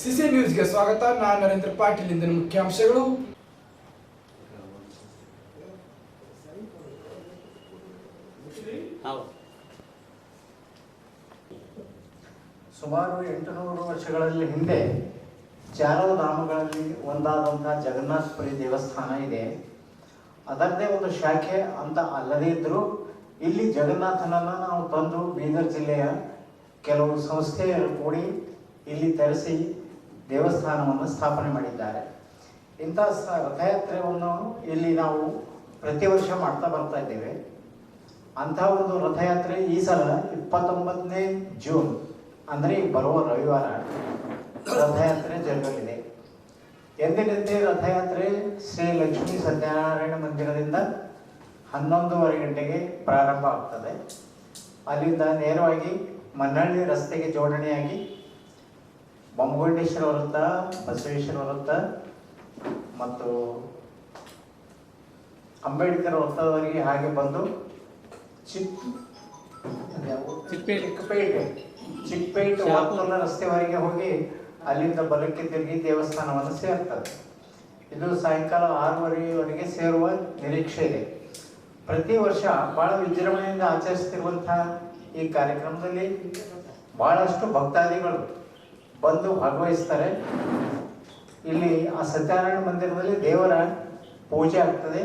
CC ನ್ಯೂಸ್ಗೆ ಸ್ವಾಗತ. ನಾನು ನರೇಂದ್ರ ಪಾಟೀಲ್. ಇಂದಿನ ಮುಖ್ಯಾಂಶಗಳು. ಹೌದು. ಸುಮಾರು ಎಂಟುನೂರು ವರ್ಷಗಳಲ್ಲಿ ಹಿಂದೆ ಚಾರೋಧಾಮಗಳಲ್ಲಿ ಒಂದಾದಂತಹ ಜಗನ್ನಾಥಪುರಿ ದೇವಸ್ಥಾನ ಇದೆ. ಅದರದೇ ಒಂದು ಶಾಖೆ ಅಂತ ಅಲ್ಲದೇ ಇದ್ದರೂ ಇಲ್ಲಿ ಜಗನ್ನಾಥನನ್ನು ನಾವು ತಂದು ಬೀದರ್ ಜಿಲ್ಲೆಯ ಕೆಲವು ಸಂಸ್ಥೆಯನ್ನು ಕೂಡಿ ಇಲ್ಲಿ ತರಿಸಿ ದೇವಸ್ಥಾನವನ್ನು ಸ್ಥಾಪನೆ ಮಾಡಿದ್ದಾರೆ. ಇಂಥ ರಥಯಾತ್ರೆಯನ್ನು ಇಲ್ಲಿ ನಾವು ಪ್ರತಿ ವರ್ಷ ಮಾಡ್ತಾ ಬರ್ತಾ ಇದ್ದೇವೆ. ಅಂಥ ಒಂದು ರಥಯಾತ್ರೆ ಈ ಸಲ ಇಪ್ಪತ್ತೊಂಬತ್ತನೇ ಜೂನ್, ಅಂದರೆ ಬರುವ ರವಿವಾರ ರಥಯಾತ್ರೆ ಜರುಗಲಿದೆ. ಎಂದಿನಂತೆ ರಥಯಾತ್ರೆ ಶ್ರೀ ಲಕ್ಷ್ಮೀ ಸತ್ಯನಾರಾಯಣ ಮಂದಿರದಿಂದ ಹನ್ನೊಂದೂವರೆ ಗಂಟೆಗೆ ಪ್ರಾರಂಭ ಆಗ್ತದೆ. ಅಲ್ಲಿಂದ ನೇರವಾಗಿ ಮನ್ನಳ್ಳಿ ರಸ್ತೆಗೆ ಜೋಡಣೆಯಾಗಿ ಬೊಮ್ಮಗೊಂಡೇಶ್ವರ ವೃತ್ತ ಬಸವೇಶ್ವರ ವೃತ್ತ ಮತ್ತು ಅಂಬೇಡ್ಕರ್ ವೃತ್ತದವರೆಗೆ ಹಾಗೆ ಬಂದು ಅದ್ಯಾವು? ಚಿಕ್ಕಪೇಟೆ. ಚಿಕ್ಕಪೇಟೆ ರಸ್ತೆವರೆಗೆ ಹೋಗಿ ಅಲ್ಲಿಂದ ಬಲಕ್ಕೆ ತಿರುಗಿ ದೇವಸ್ಥಾನವನ್ನು ಸೇರ್ತದೆ ಇದು ಸಾಯಂಕಾಲ ಆರೂವರೆವರೆಗೆ ಸೇರುವ ನಿರೀಕ್ಷೆ ಇದೆ ಪ್ರತಿ ವರ್ಷ ಬಹಳ ವಿಜೃಂಭಣೆಯಿಂದ ಆಚರಿಸ್ತಿರುವಂತಹ ಈ ಕಾರ್ಯಕ್ರಮದಲ್ಲಿ ಬಹಳಷ್ಟು ಭಕ್ತಾದಿಗಳು ಬಂದು ಭಾಗವಹಿಸ್ತಾರೆ. ಇಲ್ಲಿ ಆ ಸತ್ಯನಾರಾಯಣ ಮಂದಿರದಲ್ಲಿ ದೇವರ ಪೂಜೆ ಆಗ್ತದೆ.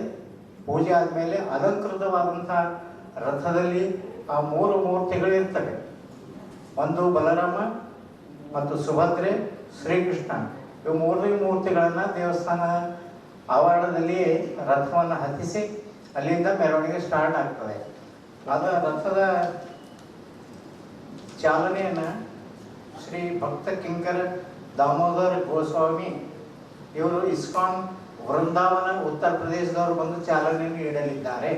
ಪೂಜೆ ಆದಮೇಲೆ ಅಲಂಕೃತವಾದಂತಹ ರಥದಲ್ಲಿ ಆ ಮೂರು ಮೂರ್ತಿಗಳಿರ್ತವೆ. ಒಂದು ಬಲರಾಮ ಮತ್ತು ಸುಭದ್ರೆ, ಶ್ರೀಕೃಷ್ಣ. ಇವು ಮೂರನೇ ಮೂರ್ತಿಗಳನ್ನು ದೇವಸ್ಥಾನ ಆವರಣದಲ್ಲಿಯೇ ರಥವನ್ನು ಹತ್ತಿಸಿ ಅಲ್ಲಿಂದ ಮೆರವಣಿಗೆ ಸ್ಟಾರ್ಟ್ ಆಗ್ತದೆ. ಅದು ರಥದ ಚಾಲನೆಯನ್ನು ಶ್ರೀ ಭಕ್ತ ಕಿಂಕರ ದಾಮೋದರ್ ಗೋಸ್ವಾಮಿ, ಇವರು ಇಸ್ಕಾನ್ ವೃಂದಾವನ ಉತ್ತರ ಪ್ರದೇಶದವರು ಬಂದು ಚಾಲನೆ ನೀಡಲಿದ್ದಾರೆ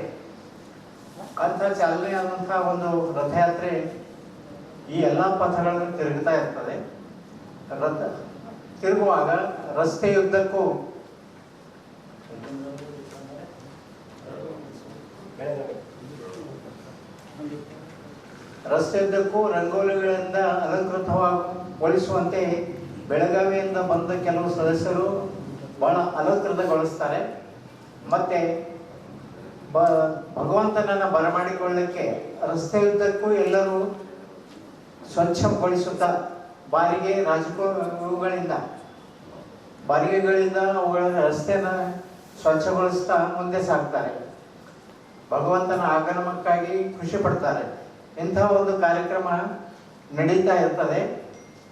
ಅಂತ ಚಾಲನೆ ಆದಂತಹ ಒಂದು ರಥಯಾತ್ರೆ ಈ ಎಲ್ಲ ಪಥಗಳನ್ನು ತಿರುಗುತ್ತಾ ಇರ್ತದೆ. ರಥ ತಿರುಗುವಾಗ ರಸ್ತೆಯುದ್ದಕ್ಕೂ ರಸ್ತೆಯುದ್ದಕ್ಕೂ ರಂಗೋಲಿಗಳಿಂದ ಅಲಂಕೃತಗೊಳಿಸುವಂತೆ ಬೆಳಗಾವಿಯಿಂದ ಬಂದ ಕೆಲವು ಸದಸ್ಯರು ಬಹಳ ಅಲಂಕೃತಗೊಳಿಸ್ತಾರೆ. ಮತ್ತೆ ಬ, ಭಗವಂತನನ್ನು ಬರಮಾಡಿಕೊಳ್ಳಲಿಕ್ಕೆ ರಸ್ತೆಯುದ್ದಕ್ಕೂ ಎಲ್ಲರೂ ಸ್ವಚ್ಛಗೊಳಿಸುತ್ತಾ ಬಾರಿಗೆ ರಾಜಕೋಗಳಿಂದ ಬಾರಿಗೆಗಳಿಂದ ಅವುಗಳ ರಸ್ತೆನ ಸ್ವಚ್ಛಗೊಳಿಸ್ತಾ ಮುಂದೆ ಸಾಗ್ತಾರೆ. ಭಗವಂತನ ಆಗಮನಕ್ಕಾಗಿ ಖುಷಿ ಪಡ್ತಾರೆ. ಇಂಥ ಒಂದು ಕಾರ್ಯಕ್ರಮ ನಡೀತಾ ಇರ್ತದೆ.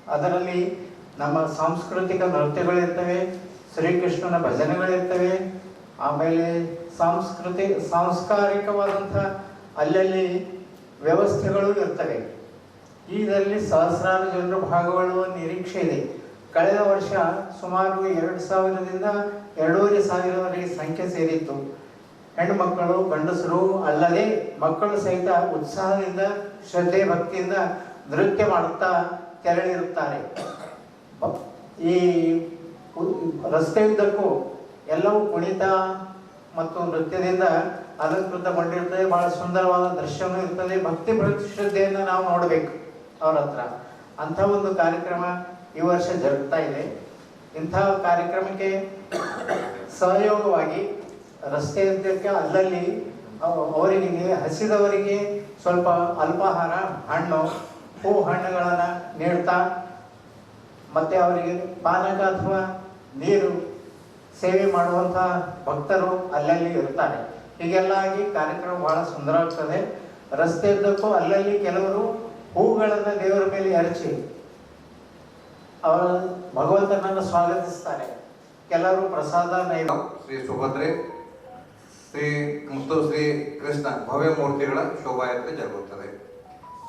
ಅದರಲ್ಲಿ ನಮ್ಮ ಸಾಂಸ್ಕೃತಿಕ ನೃತ್ಯಗಳಿರ್ತವೆ, ಶ್ರೀಕೃಷ್ಣನ ಭಜನೆಗಳಿರ್ತವೆ, ಆಮೇಲೆ ಸಾಂಸ್ಕೃತಿ, ಸಾಂಸ್ಕಾರಿಕವಾದಂಥ ಅಲ್ಲಲ್ಲಿ ವ್ಯವಸ್ಥೆಗಳು ಇರ್ತವೆ. ಇದರಲ್ಲಿ ಸಹಸ್ರಾರು ಜನರು ಭಾಗಗೊಳ್ಳುವ ನಿರೀಕ್ಷೆ ಇದೆ. ಕಳೆದ ವರ್ಷ ಸುಮಾರು ಎರಡು ಸಾವಿರದಿಂದ ಎರಡೂವರೆ ಸಾವಿರವರೆಗೆ ಸಂಖ್ಯೆ ಸೇರಿತ್ತು. ಹೆಣ್ಣು ಮಕ್ಕಳು, ಗಂಡಸರು ಅಲ್ಲದೆ ಮಕ್ಕಳು ಸಹಿತ ಉತ್ಸಾಹದಿಂದ, ಶ್ರದ್ಧೆ ಭಕ್ತಿಯಿಂದ ನೃತ್ಯ ಮಾಡುತ್ತಾ ತೆರಳಿರುತ್ತಾರೆ. ಈ ರಸ್ತೆಯುದ್ದಕ್ಕೂ ಎಲ್ಲವೂ ಕುಣಿತ ಮತ್ತು ನೃತ್ಯದಿಂದ ಅಲಂಕೃತಗೊಂಡಿರುತ್ತದೆ. ಬಹಳ ಸುಂದರವಾದ ದೃಶ್ಯವೂ ಇರ್ತದೆ ಭಕ್ತಿ ಭಕ್ತಿ ಶ್ರದ್ಧೆಯನ್ನು ನಾವು ನೋಡಬೇಕು ಅವರ ಹತ್ರ. ಅಂಥ ಒಂದು ಕಾರ್ಯಕ್ರಮ ಈ ವರ್ಷ ಜರುಗ್ತಾ ಇದೆ. ಇಂಥ ಕಾರ್ಯಕ್ರಮಕ್ಕೆ ಸಹಯೋಗವಾಗಿ ರಸ್ತೆಯುದ್ದಕ್ಕೆ ಅಲ್ಲಲ್ಲಿ ಅವ- ಅವರಿಗೆ, ಹಸಿದವರಿಗೆ ಸ್ವಲ್ಪ ಅಲ್ಪಾಹಾರ, ಹಣ್ಣು, ಹೂ ಹಣ್ಣುಗಳನ್ನು ನೀಡ್ತಾ, ಮತ್ತೆ ಅವರಿಗೆ ಪಾನಕ ಅಥವಾ ನೀರು ಸೇವೆ ಮಾಡುವಂಥ ಭಕ್ತರು ಅಲ್ಲಲ್ಲಿ ಇರ್ತಾರೆ. ಹೀಗೆಲ್ಲ ಆಗಿ ಕಾರ್ಯಕ್ರಮ ಬಹಳ ಸುಂದರವಾಗ್ತದೆ ರಸ್ತೆಯುದ್ದಕ್ಕೂ ಅಲ್ಲಲ್ಲಿ ಕೆಲವರು ಹೂಗಳನ್ನು ದೇವರ ಮೇಲೆ ಎರಚಿ, ಅವರ ಭಗವಂತನನ್ನು ಸ್ವಾಗತಿಸ್ತಾರೆ. ಕೆಲವರು ಪ್ರಸಾದ ನೈವೇದ್ಯ ಶ್ರೀ ಸುಭದ್ರೆ. ಶ್ರೀ ಮತ್ತು ಶ್ರೀ ಕೃಷ್ಣ ಭವ್ಯ ಮೂರ್ತಿಗಳ ಶೋಭಾಯಾತ್ರೆ ಜರುಗುತ್ತದೆ.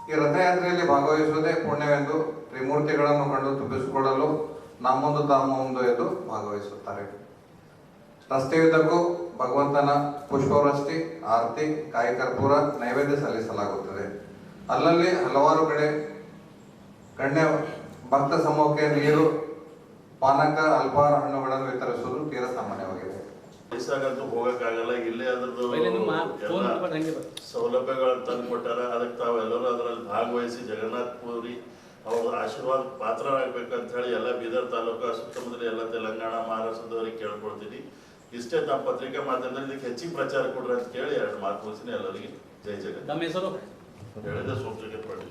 ಈ ರಥಯಾತ್ರೆಯಲ್ಲಿ ಭಾಗವಹಿಸುವುದೇ ಪುಣ್ಯವೆಂದು ತ್ರಿಮೂರ್ತಿಗಳನ್ನು ಕಂಡು ತುಂಬಿಸಿಕೊಳ್ಳಲು ನಮ್ಮೊಂದು ತಾಮೊಂದು ಎಂದು ಭಾಗವಹಿಸುತ್ತಾರೆ. ರಸ್ತೆಯುದ್ದಕ್ಕೂ ಭಗವಂತನ ಪುಷ್ಪವೃಷ್ಟಿ, ಆರತಿ, ಕಾಯಿ ಕರ್ಪೂರ ನೈವೇದ್ಯ ಸಲ್ಲಿಸಲಾಗುತ್ತದೆ. ಅಲ್ಲಲ್ಲಿ ಹಲವಾರು ಕಡೆ ಗಣ್ಯ ಭಕ್ತ ಸಮೂಹಕ್ಕೆ ನೀರು, ಪಾನಕ, ಅಲ್ಪಾಹಾರ ಹಣ್ಣುಗಳನ್ನು ವಿತರಿಸುವುದು ತೀರ ಸಾಮಾನ್ಯವಾಗಿದೆ. ವಯಸ್ಸಾಗಂತೂ ಹೋಗಕ್ಕಾಗಲ್ಲ. ಇಲ್ಲೇ ಅದ್ರದ್ದು ಎಲ್ಲ ಬರ್ತದೆ. ಸೌಲಭ್ಯಗಳನ್ನು ತಂದು ಕೊಟ್ಟಾರ. ಅದಕ್ಕೆ ತಾವೆಲ್ಲರೂ ಅದರಲ್ಲಿ ಭಾಗವಹಿಸಿ ಜಗನ್ನಾಥ್ ಪುರಿ ಅವ್ರ ಆಶೀರ್ವಾದ ಪಾತ್ರರಾಗಬೇಕಂತ ಹೇಳಿ ಎಲ್ಲ ಬೀದರ್ ತಾಲೂಕು ಸುತ್ತಮುತ್ತಲ ಎಲ್ಲ ತೆಲಂಗಾಣ ಮಹಾರಾಷ್ಟ್ರದವರಿಗೆ ಕೇಳ್ಕೊಳ್ತೀನಿ ಇಷ್ಟೇ ತಮ್ಮ ಪತ್ರಿಕಾ ಮಾಧ್ಯಮದಲ್ಲಿ ಇದಕ್ಕೆ ಹೆಚ್ಚಿಗೆ ಪ್ರಚಾರ ಕೊಡ್ರಿ ಅಂತ ಕೇಳಿ ಎರಡು ಮಾತು ಮುಗಿಸಿನಿ ಎಲ್ಲರಿಗೆ ಜೈ ಜಗನ್ ನಮ್ಮ ಹೆಸರು? ಹೇಳಿದೆ ಪಾಟೀಲ್